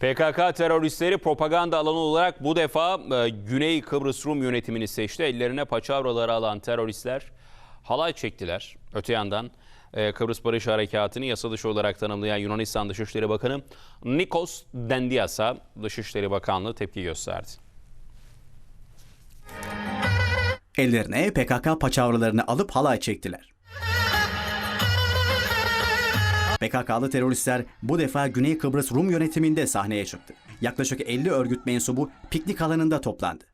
PKK teröristleri propaganda alanı olarak bu defa e, Güney Kıbrıs Rum yönetimini seçti. Ellerine paçavraları alan teröristler halay çektiler. Öte yandan e, Kıbrıs Barış Harekatı'nı yasa dışı olarak tanımlayan Yunanistan Dışişleri Bakanı Nikos Dendias'a Dışişleri Bakanlığı tepki gösterdi. Ellerine PKK paçavralarını alıp halay çektiler. PKK'lı teröristler bu defa Güney Kıbrıs Rum yönetiminde sahneye çıktı. Yaklaşık 50 örgüt mensubu piknik alanında toplandı.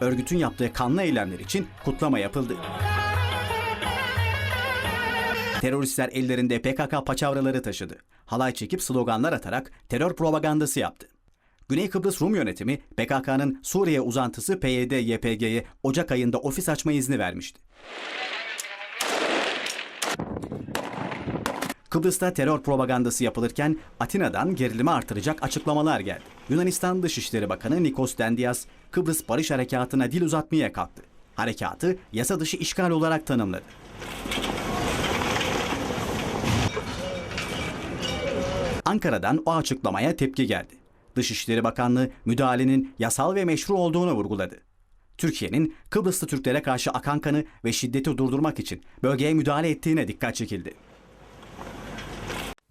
Örgütün yaptığı kanlı eylemler için kutlama yapıldı. Teröristler ellerinde PKK paçavraları taşıdı. Halay çekip sloganlar atarak terör propagandası yaptı. Güney Kıbrıs Rum yönetimi PKK'nın Suriye uzantısı PYD-YPG'ye Ocak ayında ofis açma izni vermişti. Kıbrıs'ta terör propagandası yapılırken Atina'dan gerilimi artıracak açıklamalar geldi. Yunanistan Dışişleri Bakanı Nikos Dendias, Kıbrıs Barış Harekatı'na dil uzatmaya kalktı. Harekatı yasa dışı işgal olarak tanımladı. Ankara'dan o açıklamaya tepki geldi. Dışişleri Bakanlığı müdahalenin yasal ve meşru olduğunu vurguladı. Türkiye'nin Kıbrıslı Türklere karşı akan kanı ve şiddeti durdurmak için bölgeye müdahale ettiğine dikkat çekildi.